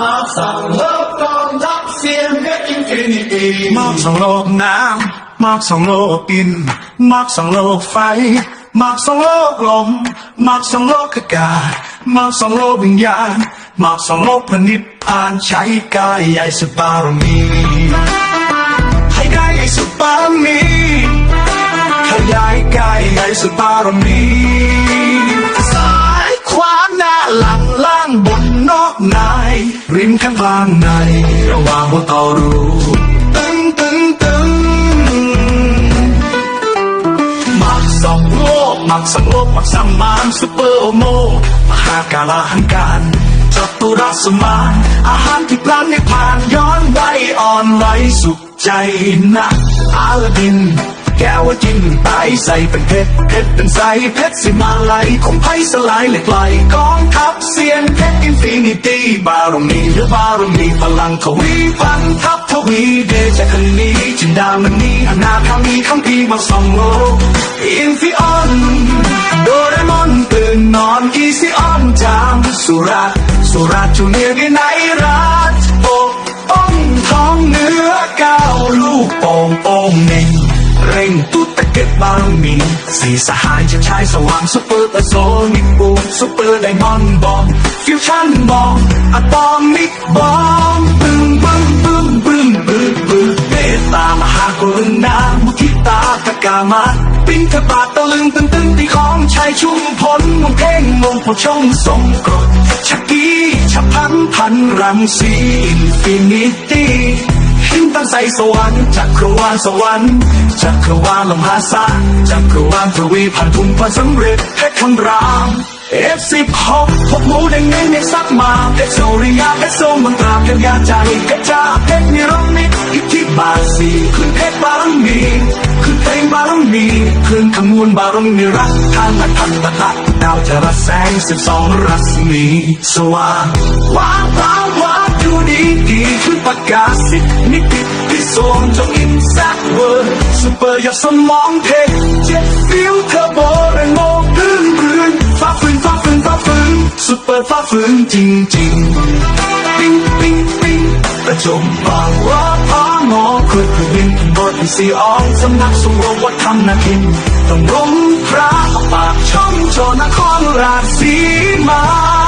มาสั่งเลิกกองทัพเสียงเพชรอินฟินิตี้มอบสองโลกน้ำมอบสองโลกดินมอบสองโลกไฟมอบสองโลกลมมอบสองโลกอากาศมอบสองโลกวิญญาณมอบสองโลกพนิพพานใช้กายใหญ่สบารมีให้ได้ใหญ่สุบารมีขยายกายใหญ่สุบารมีางในระหว่างบนต่อรูตึงตึงตึงมักสองโลกมักสองโลกมักสามมานซุปเปอร์โอโมมหากาลาหันการจัตุรัสมานอาหารที่พลันในผ่านย้อนไวอ่อนไหวสุขใจนะอาลาดินแก้วจิ้มตายใส่เป็นเพชรเพชรเป็นใสเพชรสิมาไหลของไพ่สลายเหล็กไหลกองทัพ นิตี้บารมีหรือบารมีพลังทวีพันทัพทวีเดชะคันนี้จินดามันนี้อนาคามีคำพีมาสองโลกอินฟิออนโดเรมอนตื่นนอนอีซิออนจามสุราสุราจูเนียร์ในไหนรัฐโอ้ป้องท้องเนื้อก้าวลูกโป่งโป่งเน่งเร่ง มีสี่สหายจะใช้สว่างซุปเปอร์ตะโซนิกบูมซุปเปอร์ไดมอนด์บอมฟิวชั่นบอมอะตอมิกบอมบึ้มบึ้มบึ้มบึ้มบึ้มบึ้มเมตตามหากรุณามุทิตากกามาปิ้งทบาทตะลึงตึงตึงตีของชายชุ่มพลมงเพ่งมงพชงทรงกรดชักกี้ฉับพันพันรังสีอินฟินิตี้ขึ้นตั้งใสสวรรค์จักรวาลสวรรค์ จักรวาลลมหาศาลจักรวาลทวีพันธุมพันสำเร็จเพชรคำรามเอฟสิบหกพบหมูแดงเน้นในซักมาเพชรโซริยาเพชรโซมังตราเพชรยาใจกระจาเพชรนิรมิตอิทธิบาทสีขึ้นเพชรบารมีขึ้นเพลงบารมีขึ้นขมวลบารมีรักทางอัตตะตัดาวจะรัแสงสิบสองรัศมีสว่างว้าวว้าวว้าวดูดีดีขึ้นประกาศสิ เปอร์ยอดสมองเทเจ็ดฟิวเทอร์โบแรงโมพื้นพื้นฟ้าฟื้นฟ้าฟื้นฟ้าฟื้นซูเปอร์ฟ้าฟื้นจริงจริงปิ้งปิ้งปิ้งประจมบางว่าพองอคุยคุยวินบทสีอองสำนักสงฆ์วัดธรรมนาคินต้องรงพระปากช่องโชนครราชสีมา